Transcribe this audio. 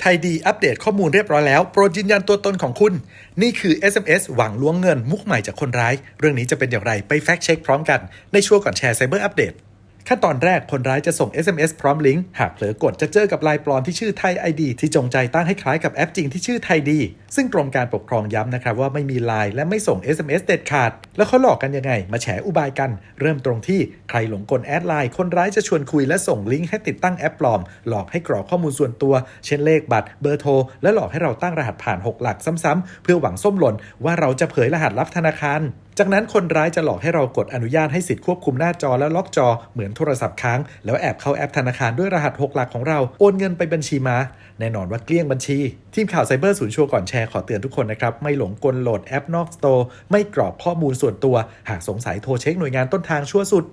ไทยดีอัปเดตข้อมูลเรียบร้อยแล้ว โปรดยืนยันตัวตนของคุณ นี่คือ SMS หวังล้วงเงินมุกใหม่จากคนร้าย เรื่องนี้จะเป็นอย่างไรไปแฟกเช็คพร้อมกันในช่วงก่อนแชร์ไซเบอร์อัปเดต ขั้นตอนแรกคนร้ายจะส่ง SMS พร้อมลิงก์ หากเผลอกดจะเจอกับลายปลอมที่ชื่อไทย ID ที่จงใจตั้งให้คล้ายกับแอปจริงที่ชื่อไทยดี ซึ่งกรมการปกครองย้ำนะครับว่าไม่มีไลน์และไม่ส่ง SMS เด็ดขาด แล้วเขาหลอกกันยังไง มาแฉอุบายกัน เริ่มตรงที่ใครหลงกลแอดไลน์คนร้ายจะชวนคุยและส่งลิงก์ให้ติดตั้งแอปปลอม หลอกให้กรอกข้อมูลส่วนตัว เช่นเลขบัตรเบอร์โทรและหลอกให้เราตั้งรหัสผ่าน 6 หลักซ้ำๆเพื่อหวังส้มหล่นว่าเราจะเผยรหัสลับธนาคาร จากนั้นคนร้ายจะหลอกให้เรากดอนุญาตให้สิทธิ์ควบคุมหน้าจอและล็อกจอเหมือนโทรศัพท์ค้าง แล้วแอบเข้าแอปธนาคารด้วยรหัส 6 หลักของเราโอนเงินไปบัญชีมาแน่นอนว่าเกลี้ยงบัญชี ทีมข่าวไซเบอร์ศูนย์ชัวก่อนแชร์ขอเตือนทุกคนนะครับ ไม่หลงกลโหลดแอปนอกสโตร์ไม่กรอกข้อมูลส่วนตัว หากสงสัยโทรเช็คหน่วยงานต้นทางชั่วสุด